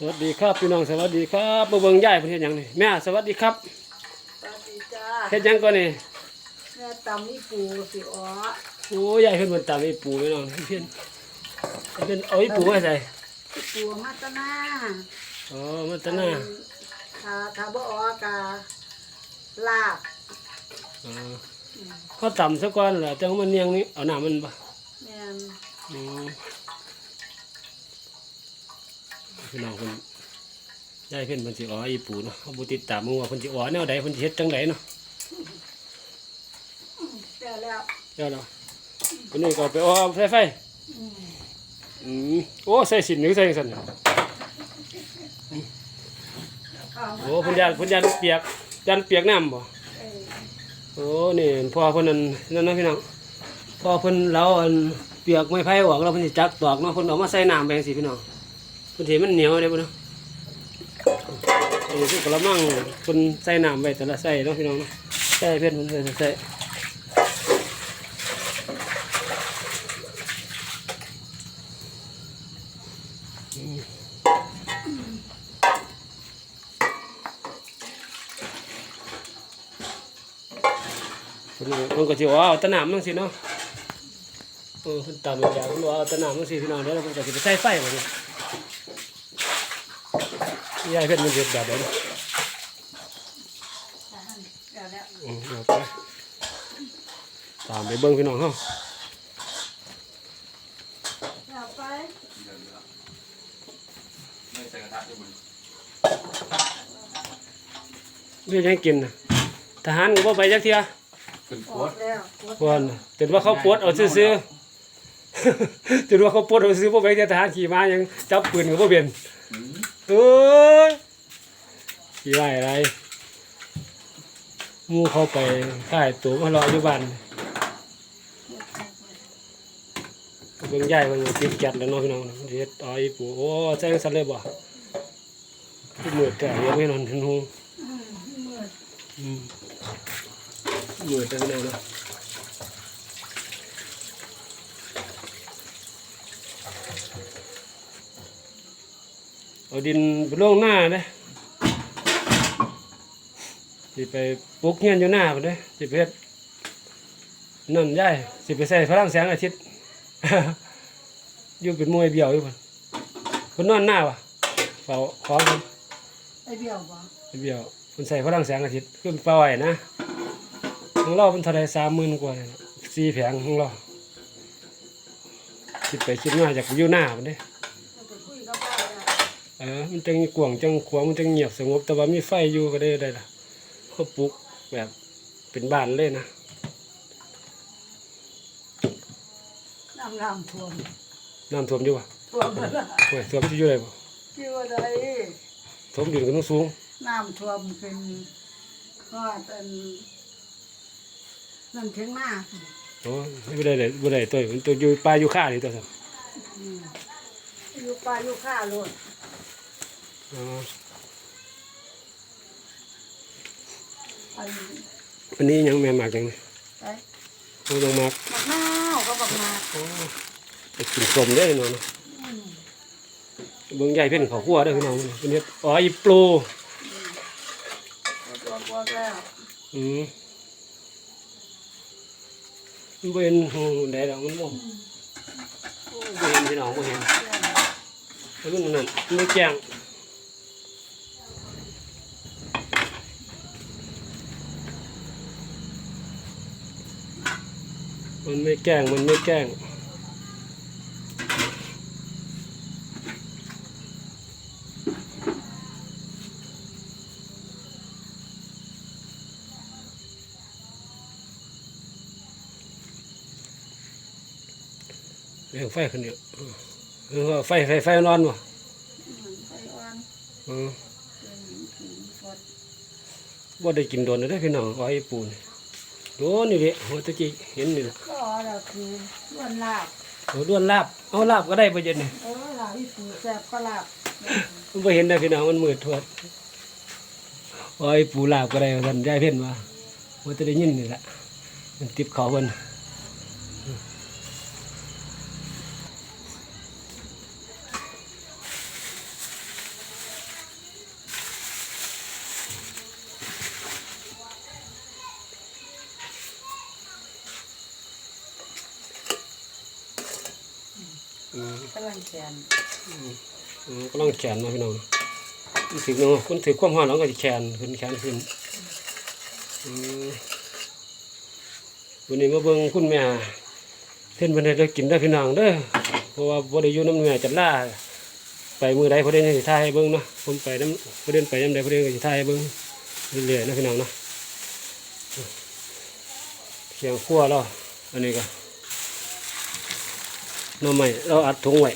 สวัสดีครับพี่น้องสวัสดีครับมาเบิ่งยายเพิ่นเฮ็ดหยังนี่แม่สวัสดีครับสวัสดีจ้าเฮ็ดหยังก่อนนี่แม่ตำนี่ปูสิอ๋อโอ้ยายเพิ่นเพิ่นตามไอ้ปูพี่น้องเพิ่นเพิ่นเอาไอ้ปูไว้ใส่ปูมาตะนาอ๋อมันตะหน้าถ้าถ้าบ่อ๋อกะลาบอ๋อเขาตำซะก่อนล่ะจังมันเนียงนี่เอาน้ำมันบ่แม่นอืม พี่น้องเพิ่นยายเพิ่นเพิ่นสิอ๋อไอ้ปูเนาะเขาบ่ติดตามมึงว่าเพิ่นสิอ๋อแนวใดเพิ่นสิเฮ็ดจังไดเนาะแต่แล้วเดี๋ยวเนาะเพิ่นนี่ก็เอาไปอ๋อไฟไฟอืมโอ้ใส่สินหรือใส่จังซั่นน่ะข้าวโอ้เพุ่นยานเพุ่นยานเปียกยานเปียกน้ำบ่เอ้ยโอ้นี่พ่อเพิ่นนั่นนั่นนะพี่น้องพ่อเพิ่นเราอันเปียกไม้ไผ่ออกแล้วเพิ่นสิจักตอกเนาะเพิ่นเอามาใส่น้ำไปจังซี่พี่น้อง เพิ่นสิให้มันเหนียวได้บ่เนาะอันนี้คือกระมังเพิ่นใส่น้ำไว้แต่ละใส่เนาะพี่น้องเนาะใส่เพิ่อนเพิ่นใส่ใส่อืมเพิ่นเพิ่นก็สิว่าเอาตะน้ำจังซี่เนาะเออเพิ่นตามอย่างเพิ่นว่าเอาตะน้ำจังซี่พี่น้องเดี๋ยวเพิ่นก็สิไปใส่ไฟบัดนี้ ยายเพิ่นมันเฮ็ดแบบใดเนาะแต่แล้วอืมเอาไปตามไปเบิ้งพี่น้องเฮาเอาไปไม่ใส่กระทะด้วยมันเรื่องยังกินน่ะทหารก็บ่ไปจักเที่ยเป็นอโคอตกแล้วกดก่อนน่ะจนว่าเขาปลดเอาซื่อๆจนว่าเขาปลดเอาซื่อบ่ไปแต่ทหารขี่ม้ายังจับปืนก็บ่เป็น เอ้ยขี่ไว้อะไรหมู่เขาไปค่ายตัวมารออยู่บ้านเบิ่งยายเพิ่นติดจัดแล้วเนาะพี่น้องเฮ็ดอ้อยปูโอ้ใส่จังซั่นเลยบ่คือมืดแต่ยังไม่นอนเห็นหูอืมมืดอืมเหนื่อยจังเลยเนาะ เอาดินไปลงหน้าเด้สิไปปลูกเงี้ยนอยู่หน้าไปเด้สิไปเฮ็ดนั่นย่ายสิไปใส่พลังแสงอาทิตย์อยู่เป็นมวยเบี้ยวอยู่พุ่นเพิ่นนอนหน้าวะเฝ้าของเพิ่นไอ้เบี้ยวบ่เบี้ยวมันใส่พลังแสงอาทิตย์ขึ้นปล่อยนะของเราเป็นเท่าไรสามหมื่นกว่าเลยนะสี่แผงของเราคิดไปคิดมาอยากไปอยู่หน้ามันเด้ เราไปคุยกับป้าแล้ว เออมันจังกวางจังขวางมันจังเงียบสงบแต่ว่ามีไฟอยู่ก็ได้ได้ละเขาปลูกแบบเป็นบ้านเลยนะน้ำน้ำท่วมน้ำท่วมอยู่ปะท่วมแล้วโอ้ยท่วมอยู่เลยปะอยู่ไดท่วมดินก็ต้องสูงน้ำท่วมขึ้นก็เป็นนั่นถึงหน้าโอ้ยไม่ได้เลยไม่ได้ตัวมันตัวอยู่ปลาอยู่ข้านี่ตัวสัอืมอยู่ป่าอยู่ข้าโลด อ๋ออันอันนี้ยังแม่นมากจังเลยไปเอาลงมากบักนาวก็บักนาวโอ้ไปกินสมได้เนาะอืมเบิ่งใหญ่เพิ่นเขาคั่วเด้อพี่น้องเพิ่นเฮ็ดอ๋ออีโปรตัวตัวแล้วอืมมันบ่เห็นหูได้ดอกมันบ่โอ้ยบ่เห็นพี่น้องบ่เห็นแล้วมันนั่นมันไม่แจ้ง มันไม่แกล้ง มันไม่แกล้ง เรื่องไฟขึ้นเนี่ยเออว่าไฟไฟไฟนอนบ่ไปอ่อนเออเป็นผีฟดบ่ได้กินโดนแล้วเด้อพี่น้องอ้อยปูน โดนนี่เด้หัวตะกี้เห็นนี่ล่ะก็เราคือล้วนลาบโอ้ด้วนลาบเอาลาบก็ได้บ่เย็นนี่เออลาบที่ปูแซ่บก็ลาบมันบ่เห็นได้อพี่น้องมันมืดทวดอ้อยปูลาบก็ได้ว่าซั่นยายเพิ่นว่าว่าจะได้ยินนี่ล่ะมันติดเขาเพิ่น กำลังแขนกำลองแขนเนาะพี่น้องมันถึงเนาะคนถือความร้อนแล้วก็จะแขนขึ้นแขนขึ้นวันนี้มาเบิ่งคุณแม่เพิ่นบ่ได้ได้กินได้พี่น้องเด้อเพราะว่าบ่ได้อยู่น้ำแม่จัดล่าไปมือใดเพิ่นได้สิถ่ายให้เบิ่งเนาะผมไปน้ำเพิ่นไปยามใดเพิ่นก็สิถ่ายให้เบิ่งเรื่อยๆนะพี่น้องเนาะเคียงครัวเราอันนี้ก็ หน่อไม้เราอัดถุงไว้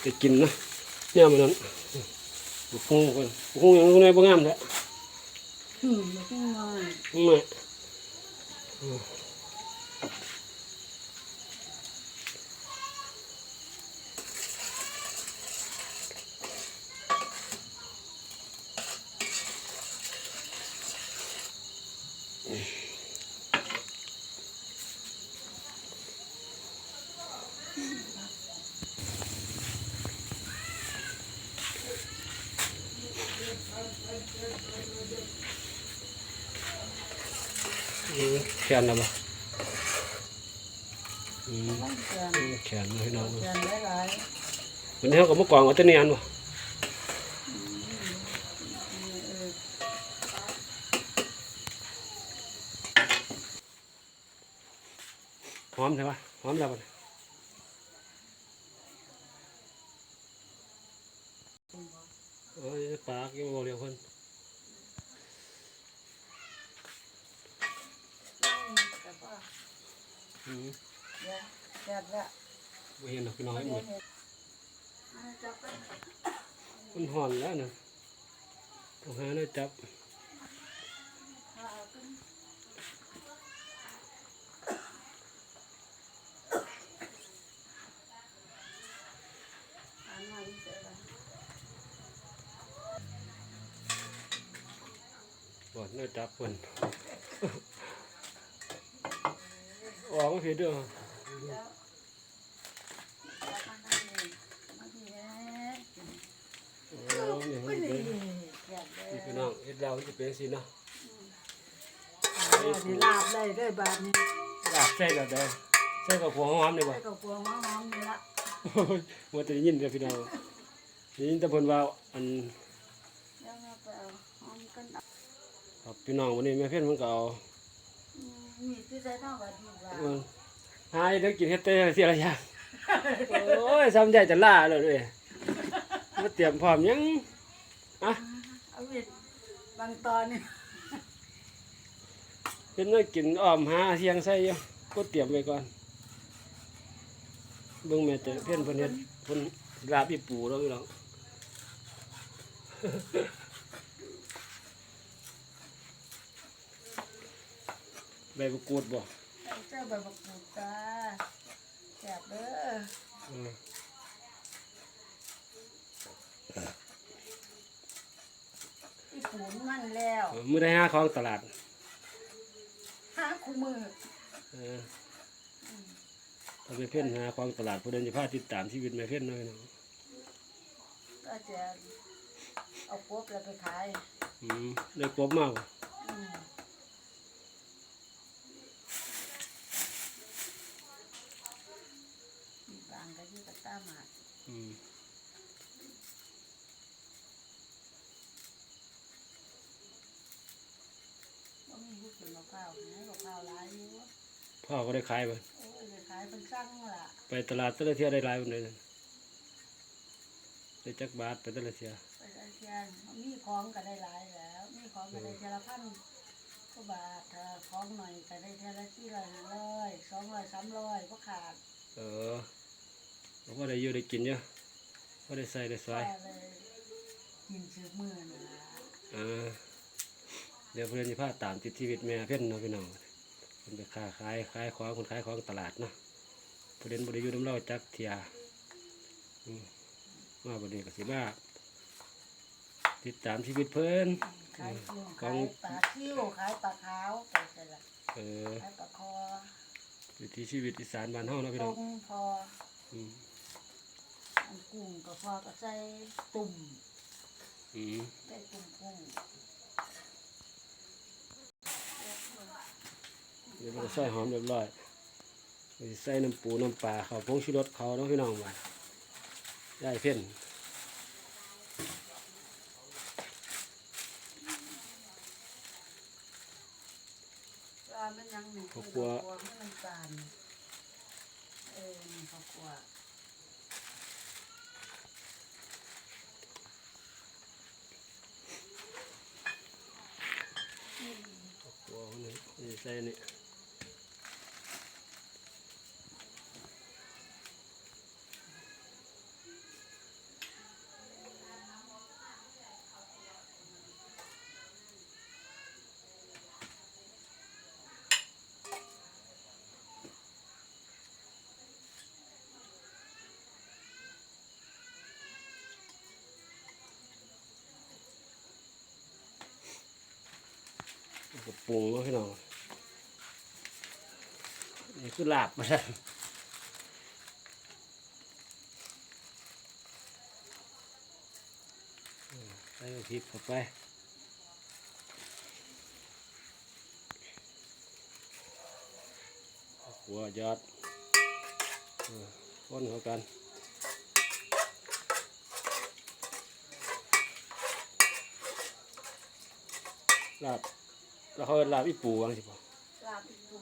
ไปกินเนาะเนี่ยมันนั้นบุกงคนบุกงยังไงบ่งามแท้อืมบ่ต้องนอนม แขนนะบ่อืมแขนแขนนะพี่น้องแขนหลายวันนี้เขาก็มากองเอาแตะเนียนบ่พร้อหอมใช่ปะหอมแล้วบ่เนี่ยโอ้ยปากยังบ่เรียวเพิ่น แต่ว่า อืม เดี๋ยวแขนละ บ่ เห็นดอกพี่น้องให้หมดมันห่อนแล้วนะต้องหาได้จับข้าวกันอันนั้นเสร็จแล้วบ่ได้จับเพิ่นออกมาผิดเด้อแล้วจับมันนั่นเองมาทีแรก โอ้นี่มันนี่เป็นแขนเลยนี่พี่น้องเฮ็ดแล้วมันจะเป็นจังซี่เนาะสิลาบได้ด้วยบาดนี้ลาบใส่แล้วได้ใส่กับหัวหอมนี่บ่ใส่กับพวงหอมๆนี่ละว่าจะได้ยินเด้อพี่น้องได้ยินแต่เพิ่นว่าอันเดี๋ยวเราไปเอาหอมกันเอาครับพี่น้องวันนี้แม่เพิ่นมันก็เอาอืมนี่คือใส่เท่ากับดีกว่าเออหาได้กินเฮ็ดแต่เสียละอย่างโอ้ยซ้ำใจจะล่าแล้วเด้ มาเตรียมพร้อมยังอะเอาเวทบางตอนนี่เพิ่นมากินอ้อมหาเสียงใส่อยู่ก็เตรียมไว้ก่อนเบิ่งแม่แต่เพิ่นเพิ่นเฮ็ดเพิ่นลาบอีปูแล้วพี่น้องใบมะกรูดบ่เอาเจ้าใบบักกูดตาแสบเด้อ เอออีปูนมันแล้วเออมื้อได้หาของตลาดหาคู่มือเออถ้าไปเพ่นหาของตลาดผู้เดินจะพาติดตามชีวิตแม่เพ่นหน่อยเนาะก็จะเอาพวกแล้วไปขายอืมได้กบมากบ่อืมมีบางก็อยู่กับตาหมากอืม ว่ามีลูกเป็นมะพร้าวให้มะพร้าวหลายอยู่ พ่อก็ได้ขายไปโอ้ยไปขายเป็นสั่งล่ะไปตลาดแต่ละเที่ยวได้หลายปานใดนั่นได้จักบาทไปแต่ละเที่ยวไปได้เทียนมีของก็ได้หลายแล้ว มีของก็ได้เทียละพันก็บาทถ้าของหน่อยก็ได้เทียละสี่ร้อยห้าร้อยสองร้อยสามร้อยก็ขาดเออแล้วก็ได้อยู่ได้กินเยอะก็ได้ใส่ได้สวยก็เลยกินซื้อมือน่ะอ่าเดี๋ยวเพื่อนจะพาตามติดชีวิตแม่เพ่นเนาะพี่น้อง เพิ่นไปค้าขายขายของคนขายของตลาดเนาะประเด็นบริยูน้ำเล่าจักเทียอืมมาบนี้ก็สิมาติดตามชีวิตเพิ่นขายกุ้งขอขางยปลาซิ่วขายปลาขาวไปเสร็จละเออขายปลาคอวิถีชีวิตอีสานบ้านเฮาเนาะพี่ต้น้องมพออืมอันกุ้งก็พอก็ใส่ตุ่มอืมใส่ตุ่มกุ้ง เดี๋ ยวเราใส่หอมเรียบร้อยเราสิใส่น้ำปูน้ำปลาเขาวผงชูรสเขาเนาะพี่น้องว่ายายเพ่นปลาเป็นยังหนึ่งคือครัวไม่น้ำตาลเออนี่ข้าวคั่วหัวนี่นี่ใส่นี่ ปรุงเนาะพี่น้องนี่คือลาบมาแล้วใส่พริกเข้าไปหัวยอดเออคนเข้ากันลาบ แล้วเขาเอิ้นลาบอีปูว่าสิบ่ลาบอีปู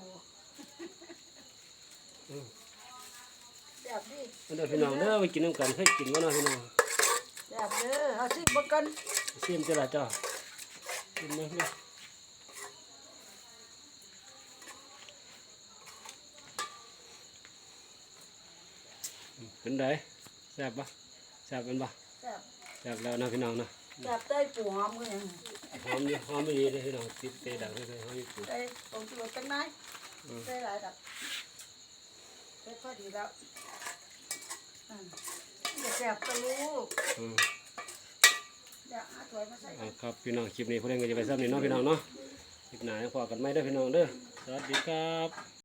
แบบนี้มันเด้อพี่น้องเด้อไปกินน้ำกันเคยกินบ่เนาะพี่น้องแบบเด้อเอาสิบ่กันเสียมเจ้าละเจ้ากินไหมแม่อืมเป็นไดแซ่บปะแซ่บเป็นปะแบบแซ่บแล้วนะพี่น้องนะ แบบได้ปูหอมมือหนึ่งหอมดีหอมไม่ดีเลยพี่น้องติดเตะดังเลยหอมอีปูได้ตรงตัวจังไหนได้หลายดับได้พอดีแล้วอืมอย่าแสบตะลูกอืมอย่าหาถ้วยมาใส่อ่าครับพี่น้องคลิปนี้พวกเราก็จะไปซ้ำนี่เนาะพี่น้องเนาะคลิปหน้าพอกันไหมเด้อพี่น้องเด้อสวัสดีครับ